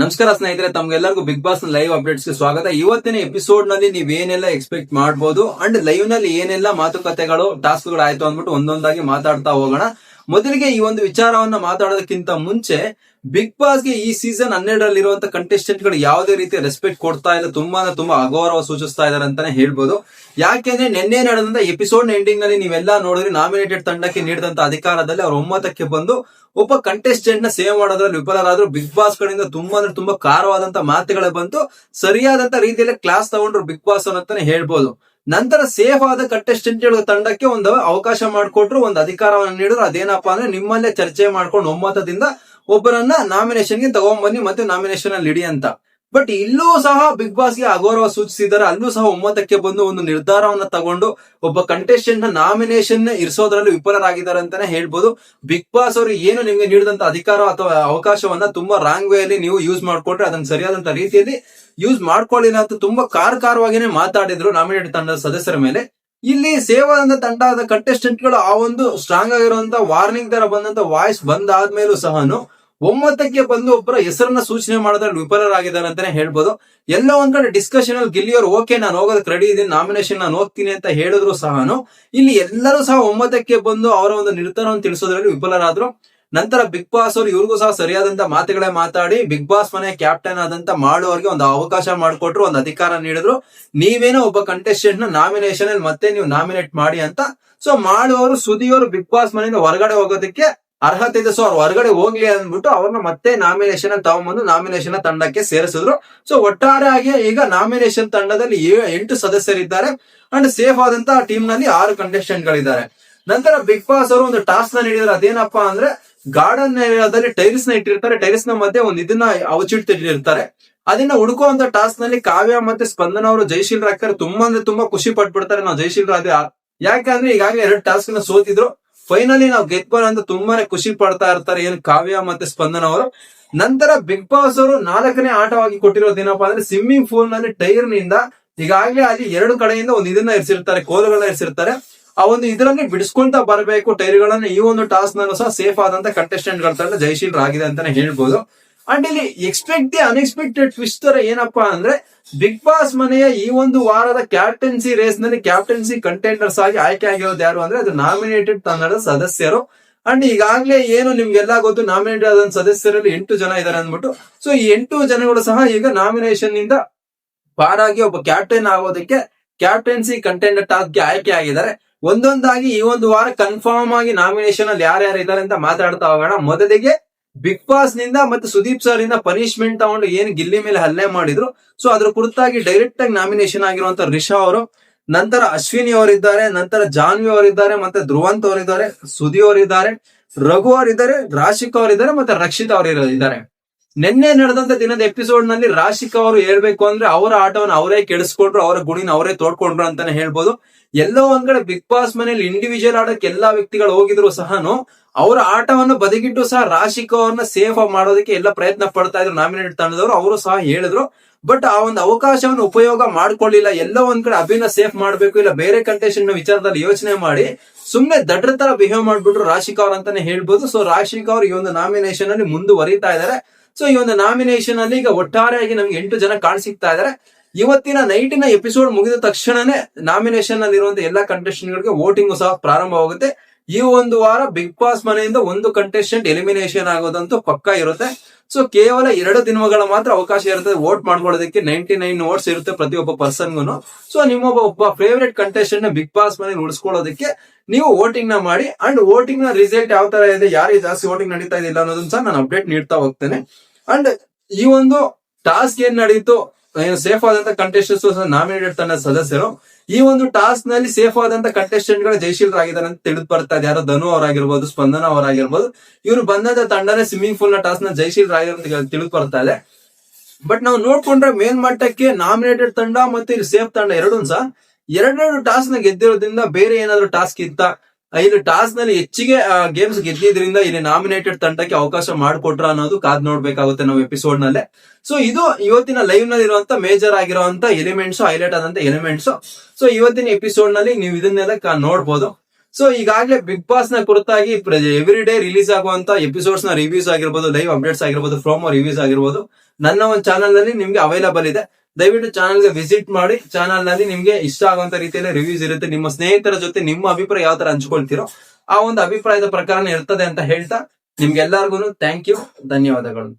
ನಮಸ್ಕಾರ ಸ್ನೇಹಿತರೆ, ತಮ್ಗೆಲ್ಲರಿಗೂ ಬಿಗ್ ಬಾಸ್ ಲೈವ್ ಅಪ್ಡೇಟ್ಸ್ಗೆ ಸ್ವಾಗತ. ಇವತ್ತಿನ ಎಪಿಸೋಡ್ನಲ್ಲಿ ನೀವ್ ಏನೆಲ್ಲ ಎಕ್ಸ್ಪೆಕ್ಟ್ ಮಾಡಬಹುದು ಅಂಡ್ ಲೈವ್ನಲ್ಲಿ ಏನೆಲ್ಲ ಮಾತುಕತೆಗಳು ಟಾಸ್ಕ್ಗಳು ಆಯ್ತು ಅಂದ್ಬಿಟ್ಟು ಒಂದೊಂದಾಗಿ ಮಾತಾಡ್ತಾ ಹೋಗೋಣ. ಮೊದಲಿಗೆ ಈ ಒಂದು ವಿಚಾರವನ್ನ ಮಾತಾಡೋದಕ್ಕಿಂತ ಮುಂಚೆ ಬಿಗ್ ಬಾಸ್ಗೆ ಈ ಸೀಸನ್ ಹನ್ನೆರಡರಲ್ಲಿ ಇರುವಂತ ಕಂಟೆಸ್ಟೆಂಟ್ಗಳು ಯಾವುದೇ ರೀತಿ ರೆಸ್ಪೆಕ್ಟ್ ಕೊಡ್ತಾ ಇಲ್ಲ ತುಂಬಾ ತುಂಬಾ ಅಗೌರವ ಸೂಚಿಸ್ತಾ ಇದಾರೆ ಅಂತಾನೆ ಹೇಳ್ಬೋದು. ಯಾಕೆಂದ್ರೆ ನಿನ್ನೆ ನಡೆದಂತ ಎಪಿಸೋಡ್ ಎಂಡಿಂಗ್ನಲ್ಲಿ ನೀವೆಲ್ಲ ನೋಡಿದ್ರೆ ನಾಮಿನೇಟೆಡ್ ತಂಡಕ್ಕೆ ನೀಡಿದಂತ ಅಧಿಕಾರದಲ್ಲಿ ಅವ್ರ ಒಮ್ಮತಕ್ಕೆ ಬಂದು ಒಬ್ಬ ಕಂಟೆಸ್ಟೆಂಟ್ನ ಸೇವ್ ಮಾಡೋದ್ರಲ್ಲಿ ವಿಫಲರಾದ್ರು. ಬಿಗ್ ಬಾಸ್ ಕಡೆಯಿಂದ ತುಂಬಾ ಅಂದ್ರೆ ತುಂಬಾ ಕಾರವಾದಂತ ಮಾತುಗಳೇ ಬಂತು ಸರಿಯಾದಂತ ರೀತಿಯಲ್ಲಿ ಕ್ಲಾಸ್ ತಗೊಂಡ್ರು ಬಿಗ್ ಬಾಸ್ ಅಂತಾನೆ ಹೇಳ್ಬೋದು. ನಂತರ ಸೇಫ್ ಆದ ಕಂಟೆಸ್ಟೆಂಟ್ ತಂಡಕ್ಕೆ ಒಂದು ಅವಕಾಶ ಮಾಡಿಕೊಟ್ರು, ಒಂದು ಅಧಿಕಾರವನ್ನು ನೀಡಿದ್ರು. ಅದೇನಪ್ಪಾ ಅಂದ್ರೆ ನಿಮ್ಮಲ್ಲೇ ಚರ್ಚೆ ಮಾಡ್ಕೊಂಡು ಒಮ್ಮತದಿಂದ ಒಬ್ಬರನ್ನ ನಾಮಿನೇಷನ್ಗೆ ತಗೊಂಡ್ಬನ್ನಿ ಮತ್ತೆ ನಾಮಿನೇಷನ್ ಅಲ್ಲಿ ಇಡಿ ಅಂತ. ಬಟ್ ಇಲ್ಲೂ ಸಹ ಬಿಗ್ ಬಾಸ್ಗೆ ಅಗೌರವ ಸೂಚಿಸಿದ್ದಾರೆ. ಅಲ್ಲೂ ಸಹ ಒಮ್ಮತಕ್ಕೆ ಬಂದು ಒಂದು ನಿರ್ಧಾರವನ್ನ ತಗೊಂಡು ಒಬ್ಬ ಕಂಟೆಸ್ಟೆಂಟ್ನ ನಾಮಿನೇಷನ್ ಇರಿಸೋದ್ರಲ್ಲಿ ವಿಫಲರಾಗಿದ್ದಾರೆ ಅಂತಾನೆ ಹೇಳ್ಬೋದು. ಬಿಗ್ ಬಾಸ್ ಅವರು ಏನು ನಿಮ್ಗೆ ನೀಡಿದಂತ ಅಧಿಕಾರ ಅಥವಾ ಅವಕಾಶವನ್ನ ತುಂಬಾ ರಾಂಗ್ ವೇ ಅಲ್ಲಿ ನೀವು ಯೂಸ್ ಮಾಡ್ಕೊಟ್ರೆ ಅದನ್ನ ಸರಿಯಾದಂತ ರೀತಿಯಲ್ಲಿ ಯೂಸ್ ಮಾಡ್ಕೊಳ್ಳಿಲ್ಲ ಅಂತ ತುಂಬಾ ಕಾರ್ಕಾರವಾಗಿನೇ ಮಾತಾಡಿದ್ರು ನಾಮಿನೇಟ್ ತಂಡದ ಸದಸ್ಯರ ಮೇಲೆ. ಇಲ್ಲಿ ಸೇವಾದಂತ ತಂಡದ ಕಂಟೆಸ್ಟೆಂಟ್ಗಳು ಆ ಒಂದು ಸ್ಟ್ರಾಂಗ್ ಆಗಿರುವಂತ ವಾರ್ನಿಂಗ್ ತರ ಬಂದಂತ ವಾಯ್ಸ್ ಬಂದಾದ್ಮೇಲೂ ಸಹನು ಒಮ್ಮತಕ್ಕೆ ಬಂದು ಒಬ್ಬರ ಹೆಸರನ್ನ ಸೂಚನೆ ಮಾಡೋದ್ರಲ್ಲಿ ವಿಫಲರಾಗಿದ್ದಾರೆ ಅಂತಾನೆ ಹೇಳ್ಬೋದು. ಎಲ್ಲ ಒಂದ್ ಕಡೆ ಡಿಸ್ಕಷನ್ ಅಲ್ಲಿ ಗಿಲ್ಲಿಯವರು ಓಕೆ ನಾನು ಹೋಗೋದಕ್ಕೆ ರೆಡಿ ಇದೀನಿ ನಾಮಿನೇಷನ್ ನಾನು ಹೋಗ್ತೀನಿ ಅಂತ ಹೇಳಿದ್ರು ಸಹನು. ಇಲ್ಲಿ ಎಲ್ಲರೂ ಸಹ ಒಮ್ಮತಕ್ಕೆ ಬಂದು ಅವರ ಒಂದು ನಿರ್ಧಾರವನ್ನು ತಿಳಿಸೋದ್ರಲ್ಲಿ ವಿಫಲರಾದ್ರು. ನಂತರ ಬಿಗ್ ಬಾಸ್ ಅವರು, ಇವ್ರಿಗೂ ಸಹ ಸರಿಯಾದಂತ ಮಾತುಗಳೇ ಮಾತಾಡಿ ಬಿಗ್ ಬಾಸ್ ಮನೆ ಕ್ಯಾಪ್ಟನ್ ಆದಂತ ಮಾಡುವವರಿಗೆ ಒಂದು ಅವಕಾಶ ಮಾಡಿಕೊಟ್ರು, ಒಂದು ಅಧಿಕಾರ ನೀಡಿದ್ರು. ನೀವೇನೋ ಒಬ್ಬ ಕಂಟೆಸ್ಟೆಂಟ್ನ ನಾಮಿನೇಷನ್ ಅಲ್ಲಿ ಮತ್ತೆ ನೀವು ನಾಮಿನೇಟ್ ಮಾಡಿ ಅಂತ. ಸೊ ಮಾಡುವವರು ಸುದಿಯವರು ಬಿಗ್ ಬಾಸ್ ಮನೆಯಿಂದ ಹೊರಗಡೆ ಹೋಗೋದಕ್ಕೆ ಅರ್ಹತೆ ಇದೆ ಸೊ ಅವ್ರು ಹೊರಗಡೆ ಹೋಗ್ಲಿ ಅಂದ್ಬಿಟ್ಟು ಅವ್ರನ್ನ ಮತ್ತೆ ನಾಮಿನೇಷನ್ ತಗೊಂಡ್ಬಂದು ನಾಮಿನೇಷನ್ ತಂಡಕ್ಕೆ ಸೇರಿಸಿದ್ರು. ಸೊ ಒಟ್ಟಾರೆಯಾಗಿ ಈಗ ನಾಮಿನೇಷನ್ ತಂಡದಲ್ಲಿ ಎಂಟು ಸದಸ್ಯರಿದ್ದಾರೆ. ಅಂಡ್ ಸೇಫ್ ಆದಂತ ಟೀಮ್ನಲ್ಲಿ ಆರು ಕಂಟೆಸ್ಟೆಂಟ್ ಗಳಿದ್ದಾರೆ. ನಂತರ ಬಿಗ್ ಬಾಸ್ ಅವರು ಒಂದು ಟಾಸ್ಕ್ನ ನೀಡಿದ್ರು ಅದೇನಪ್ಪಾ ಅಂದ್ರೆ ಗಾರ್ಡನ್ ಏರಿಯಾದಲ್ಲಿ ಟೈಲ್ಸ್ನ ಇಟ್ಟಿರ್ತಾರೆ. ಟೈಲ್ಸ್ನ ಮಧ್ಯೆ ಒಂದು ಇದನ್ನ ಅವಚಿಟ್ಟಿರ್ತಾರೆ ಅದನ್ನ ಹುಡುಕುವಂತ ಟಾಸ್ಕ್ನಲ್ಲಿ ಕಾವ್ಯ ಮತ್ತೆ ಸ್ಪಂದನ ಅವರು ಜಯಶೀಲ್ ರಾಕರ್ ತುಂಬಾ ಅಂದ್ರೆ ತುಂಬಾ ಖುಷಿ ಪಟ್ಬಿಡ್ತಾರೆ. ನಾವು ಜಯಶೀಲ್ ಅದೇ. ಯಾಕಂದ್ರೆ ಈಗಾಗಲೇ ಎರಡು ಟಾಸ್ಕ್ನ ಸೋತಿದ್ರು. ಫೈನಲಿ ನಾವು ಗೆದ್ಬಾರ ಅಂತ ತುಂಬಾನೇ ಖುಷಿ ಪಡ್ತಾ ಇರ್ತಾರೆ ಏನು ಕಾವ್ಯ ಮತ್ತೆ ಸ್ಪಂದನ ಅವರು. ನಂತರ ಬಿಗ್ ಬಾಸ್ ಅವರು ನಾಲ್ಕನೇ ಆಟವಾಗಿ ಕೊಟ್ಟಿರೋದೇನಪ್ಪಾ ಅಂದ್ರೆ ಸ್ವಿಮ್ಮಿಂಗ್ ಪೂಲ್ನಲ್ಲಿ ಟೈರ್ನಿಂದ ಈಗಾಗಲೇ ಅಲ್ಲಿ ಎರಡು ಕಡೆಯಿಂದ ಒಂದು ಇದನ್ನ ಇರಿಸಿರ್ತಾರೆ, ಕೋಲುಗಳನ್ನ ಇರಿಸಿರ್ತಾರೆ. ಆ ಒಂದು ಇದರಲ್ಲಿ ಬಿಡಿಸ್ಕೊಂತ ಬರಬೇಕು ಟೈರ್ಗಳನ್ನ ಈ ಒಂದು ಟಾಸ್ಕ್ ನಲ್ಲೂ ಸಹ ಸೇಫ್ ಆದಂತ ಕಂಟೆಸ್ಟೆಂಟ್ಗಳ ತರ ಜಯಶೀಲ್ ಆಗಿದೆ ಅಂತಾನೆ ಹೇಳ್ಬೋದು. ಅಂಡ್ ಇಲ್ಲಿ ಎಕ್ಸ್ಪೆಕ್ಟ್ ದಿ ಅನ್ಎಕ್ಸ್ಪೆಕ್ಟೆಡ್ ಟ್ವಿಸ್ಟ್ ತರ ಏನಪ್ಪಾ ಅಂದ್ರೆ ಬಿಗ್ ಬಾಸ್ ಮನೆಯ ಈ ಒಂದು ವಾರದ ಕ್ಯಾಪ್ಟನ್ಸಿ ರೇಸ್ನಲ್ಲಿ ಕ್ಯಾಪ್ಟನ್ಸಿ ಕಂಟೆಂಡರ್ಸ್ ಆಗಿ ಆಯ್ಕೆ ಆಗಿರೋದು ಯಾರು ಅಂದ್ರೆ ಅದು ನಾಮಿನೇಟೆಡ್ ತಂಡದ ಸದಸ್ಯರು. ಅಂಡ್ ಈಗಾಗಲೇ ಏನು ನಿಮ್ಗೆಲ್ಲ ಗೊತ್ತು ನಾಮಿನೇಟೆಡ್ ಆದ ಸದಸ್ಯರಲ್ಲಿ ಎಂಟು ಜನ ಇದಾರೆ ಅಂದ್ಬಿಟ್ಟು. ಸೊ ಈ ಎಂಟು ಜನಗಳು ಸಹ ಈಗ ನಾಮಿನೇಷನ್ನಿಂದ ಪಾರಾಗಿ ಒಬ್ಬ ಕ್ಯಾಪ್ಟನ್ ಆಗೋದಕ್ಕೆ ಕ್ಯಾಪ್ಟನ್ಸಿ ಕಂಟೆಂಡರ್ ಆಗಿ ಆಯ್ಕೆ ಆಗಿದ್ದಾರೆ. ಒಂದೊಂದಾಗಿ ಈ ಒಂದು ವಾರ ಕನ್ಫರ್ಮ್ ಆಗಿ ನಾಮಿನೇಷನ್ ಅಲ್ಲಿ ಯಾರ್ಯಾರು ಇದ್ದಾರೆ ಅಂತ ಮಾತಾಡ್ತಾ ಹೋಗೋಣ. ಮೊದಲಿಗೆ ಬಿಗ್ ಬಾಸ್ನಿಂದ ಮತ್ತೆ ಸುದೀಪ್ ಸರ್ ಇಂದ ಪನಿಷ್ಮೆಂಟ್ ತಗೊಂಡು ಏನ್ ಗಿಲ್ಲಿ ಮೇಲೆ ಹಲ್ಲೆ ಮಾಡಿದ್ರು. ಸೊ ಅದ್ರ ಕುರಿತಾಗಿ ಡೈರೆಕ್ಟ್ ಆಗಿ ನಾಮಿನೇಷನ್ ಆಗಿರುವಂತ ರಿಷಾ ಅವರು, ನಂತರ ಅಶ್ವಿನಿ ಅವರಿದ್ದಾರೆ, ನಂತರ ಜಾನ್ವಿ ಅವರಿದ್ದಾರೆ, ಮತ್ತೆ ಧ್ರುವಂತ್ ಅವರಿದ್ದಾರೆ, ಸುದಿ ಅವರಿದ್ದಾರೆ, ರಘು ಅವರಿದ್ದಾರೆ, ರಾಶಿಕ್ ಅವರಿದ್ದಾರೆ, ಮತ್ತೆ ರಕ್ಷಿತ್ ಅವರು ಇದ್ದಾರೆ. ನಿನ್ನೆ ನಡೆದಂತ ದಿನದ ಎಪಿಸೋಡ್ನಲ್ಲಿ ರಾಶಿಕ್ ಅವರು ಹೇಳ್ಬೇಕು ಅಂದ್ರೆ ಅವರ ಆಟವನ್ನು ಅವರೇ ಕೆಡಿಸ್ಕೊಂಡ್ರು, ಅವರ ಗುಣಿನ ಅವರೇ ತೋಡ್ಕೊಂಡ್ರು ಅಂತಾನೆ ಹೇಳ್ಬೋದು. ಎಲ್ಲೋ ಒಂದ್ ಕಡೆ ಬಿಗ್ ಬಾಸ್ ಮನೇಲಿ ಇಂಡಿವಿಜುವಲ್ ಆಡಕ್ಕೆ ಎಲ್ಲಾ ವ್ಯಕ್ತಿಗಳು ಹೋಗಿದ್ರು ಸಹನು ಅವರ ಆಟವನ್ನು ಬದಿಗಿಟ್ಟು ಸಹ ರಾಶಿಕ್ ಅವ್ರನ್ನ ಸೇಫ್ ಮಾಡೋದಕ್ಕೆ ಎಲ್ಲ ಪ್ರಯತ್ನ ಪಡ್ತಾ ಇದ್ರು. ನಾಮಿನೇಟ್ ತಂಡದವರು ಅವರು ಸಹ ಹೇಳಿದ್ರು. ಬಟ್ ಆ ಒಂದು ಅವಕಾಶವನ್ನು ಉಪಯೋಗ ಮಾಡ್ಕೊಳ್ಳಿಲ್ಲ. ಎಲ್ಲೋ ಒಂದ್ ಕಡೆ ಅಭಿನ ಸೇಫ್ ಮಾಡ್ಬೇಕು ಇಲ್ಲ ಬೇರೆ ಕಂಟೆಸ್ಟೆಂಟ್ ವಿಚಾರದಲ್ಲಿ ಯೋಚನೆ ಮಾಡಿ ಸುಮ್ನೆ ದಡ್ರ ತರ ಬಿಹೇವ್ ಮಾಡ್ಬಿಟ್ರು ರಾಶಿಕ್ ಅವ್ರ ಅಂತಾನೆ ಹೇಳ್ಬೋದು. ಸೊ ರಾಶಿಕ್ ಅವ್ರ ಈ ಒಂದು ನಾಮಿನೇಷನ್ ಅಲ್ಲಿ ಮುಂದುವರಿತಾ ಇದ್ದಾರೆ. ಸೊ ಈ ಒಂದು ನಾಮಿನೇಷನ್ ಅಲ್ಲಿ ಈಗ ಒಟ್ಟಾರೆಯಾಗಿ ನಮ್ಗೆ ಎಂಟು ಜನ ಕಾಣಿಸಿಕ್ತಾ ಇದ್ದಾರೆ ಇವತ್ತಿನ ನೈಟಿನ ಎಪಿಸೋಡ್ ಮುಗಿದ ತಕ್ಷಣನೇ ನಾಮಿನೇಷನ್ ಅಲ್ಲಿ ಇರುವಂತ ಎಲ್ಲಾ ಕಂಟೆಸ್ಟೆಂಟ್ ಗಳಿಗೆ ವೋಟಿಂಗ್ ಸಹ ಪ್ರಾರಂಭವಾಗುತ್ತೆ. ಈ ಒಂದು ವಾರ ಬಿಗ್ ಬಾಸ್ ಮನೆಯಿಂದ ಒಂದು ಕಂಟೆಸ್ಟೆಂಟ್ ಎಲಿಮಿನೇಷನ್ ಆಗೋದಂತೂ ಪಕ್ಕಾ ಇರುತ್ತೆ. ಸೊ ಕೇವಲ ಎರಡು ದಿನಗಳ ಮಾತ್ರ ಅವಕಾಶ ಇರುತ್ತೆ. ವೋಟ್ ಮಾಡ್ಕೊಳ್ಳೋದಕ್ಕೆ ನೈಂಟಿ ನೈನ್ ವೋಟ್ಸ್ ಇರುತ್ತೆ ಪ್ರತಿಯೊಬ್ಬ ಪರ್ಸನ್ಗೂ ಸೊ ನಿಮ್ಮೊಬ್ಬ ಒಬ್ಬ ಫೇವ್ರೆಟ್ ಕಂಟೆಸ್ಟೆಂಟ್ನ ಬಿಗ್ ಬಾಸ್ ಮನೆ ಉಳಿಸ್ಕೊಳ್ಳೋದಕ್ಕೆ ನೀವು ವೋಟಿಂಗ್ನ ಮಾಡಿ ಅಂಡ್ ವೋಟಿಂಗ್ನ ರಿಸಲ್ಟ್ ಯಾವ ತರ ಇದೆ ಯಾರಿಗೆ ಜಾಸ್ತಿ ವೋಟಿಂಗ್ ನಡೀತಾ ಇಲ್ಲ ಅನ್ನೋದನ್ನ ಸಹ ನಾನು ಅಪ್ಡೇಟ್ ನೀಡ್ತಾ ಹೋಗ್ತೇನೆ. ಅಂಡ್ ಈ ಒಂದು ಟಾಸ್ಕ್ ಏನ್ ನಡೀತು? ಏನು ಸೇಫ್ ಆದಂತ ಕಂಟೆಸ್ಟೆಂಟ್ಸ್ ನಾಮಿನೇಟೆಡ್ ತನ್ನ ಸದಸ್ಯರು. ಈ ಒಂದು ಟಾಸ್ಕ್ನಲ್ಲಿ ಸೇಫ್ ಆದಂತ ಕಂಟೆಸ್ಟೆಂಟ್ಗಳ ಜಯಶೀಲರಾಗಿದ್ದಾರೆ ಅಂತ ತಿಳಿದು ಬರ್ತಾ ಇದೆ. ಯಾರೋ ಧನು ಅವರಾಗಿರ್ಬೋದು, ಸ್ಪಂದನ ಅವರಾಗಿರ್ಬೋದು. ಇವರು ಬಂದಂತ ತಂಡನೇ ಸ್ವಿಮ್ಮಿಂಗ್ ಪೂಲ್ನ ಟಾಸ್ಕ್ನ ಜಯಶೀಲರಾಗಿರೋ ಅಂತ ತಿಳಿದು ಬರ್ತಾ ಇದೆ. ಬಟ್ ನಾವು ನೋಡ್ಕೊಂಡ್ರೆ ಮೇನ್ ಮಟ್ಟಕ್ಕೆ ನಾಮಿನೇಟೆಡ್ ತಂಡ ಮತ್ತೆ ಸೇಫ್ ತಂಡ ಎರಡೂ ಸಹ. ಎರಡೆರಡು ಟಾಸ್ಕ್ನ ಗೆದ್ದಿರೋದ್ರಿಂದ ಬೇರೆ ಏನಾದ್ರು ಟಾಸ್ಕ್ ಇತ್ತ? ಇಲ್ಲಿ ಟಾಸ್ನಲ್ಲಿ ಹೆಚ್ಚಿಗೆ ಗೇಮ್ಸ್ ಗೆದ್ದಿದ್ರಿಂದ ಇಲ್ಲಿ ನಾಮಿನೇಟೆಡ್ ತಂಡಕ್ಕೆ ಅವಕಾಶ ಮಾಡಿಕೊಟ್ರ ಅನ್ನೋದು ಕಾದ್ ನೋಡ್ಬೇಕಾಗುತ್ತೆ ನಾವು ಎಪಿಸೋಡ್ ನಲ್ಲೇ. ಸೊ ಇದು ಇವತ್ತಿನ ಲೈವ್ನಲ್ಲಿ ಇರುವಂತ ಮೇಜರ್ ಆಗಿರುವಂತ ಎಲಿಮೆಂಟ್ಸ್ ಹೈಲೈಟ್ ಆದಂತ ಎಲಿಮೆಂಟ್ಸ್ ಸೊ ಇವತ್ತಿನ ಎಪಿಸೋಡ್ನಲ್ಲಿ ನೀವು ಇದನ್ನೆಲ್ಲ ನೋಡ್ಬೋದು. ಸೊ ಈಗಾಗಲೇ ಬಿಗ್ ಬಾಸ್ನ ಕುರಿತಾಗಿ ಎವ್ರಿ ಡೇ ರಿಲೀಸ್ ಆಗುವಂತ ಎಪಿಸೋಡ್ಸ್ನ ರಿವ್ಯೂಸ್ ಆಗಿರ್ಬೋದು ಲೈವ್ ಅಪ್ಡೇಟ್ಸ್ ಆಗಿರ್ಬೋದು ಫ್ರೋಮೋ ರಿವ್ಯೂಸ್ ಆಗಿರ್ಬೋದು, ನನ್ನ ಒಂದು ಚಾನಲ್ನಲ್ಲಿ ನಿಮ್ಗೆ ಅವೈಲಬಲ್ ಇದೆ. ದಯವಿಟ್ಟು ಚಾನಲ್ಗೆ ವಿಸಿಟ್ ಮಾಡಿ ಚಾನಲ್ನಲ್ಲಿ ನಿಮ್ಗೆ ಇಷ್ಟ ಆಗುವಂತ ರೀತಿಯಲ್ಲಿ ರಿವ್ಯೂಸ್ ಇರುತ್ತೆ. ನಿಮ್ಮ ಸ್ನೇಹಿತರ ಜೊತೆ ನಿಮ್ಮ ಅಭಿಪ್ರಾಯ ಯಾವ ತರ ಹಂಚ್ಕೊಳ್ತೀರೋ ಆ ಒಂದು ಅಭಿಪ್ರಾಯದ ಪ್ರಕಾರನೇ ಇರ್ತದೆ ಅಂತ ಹೇಳ್ತಾ ನಿಮ್ಗೆಲ್ಲರಿಗೂ ಥ್ಯಾಂಕ್ ಯು ಧನ್ಯವಾದಗಳು.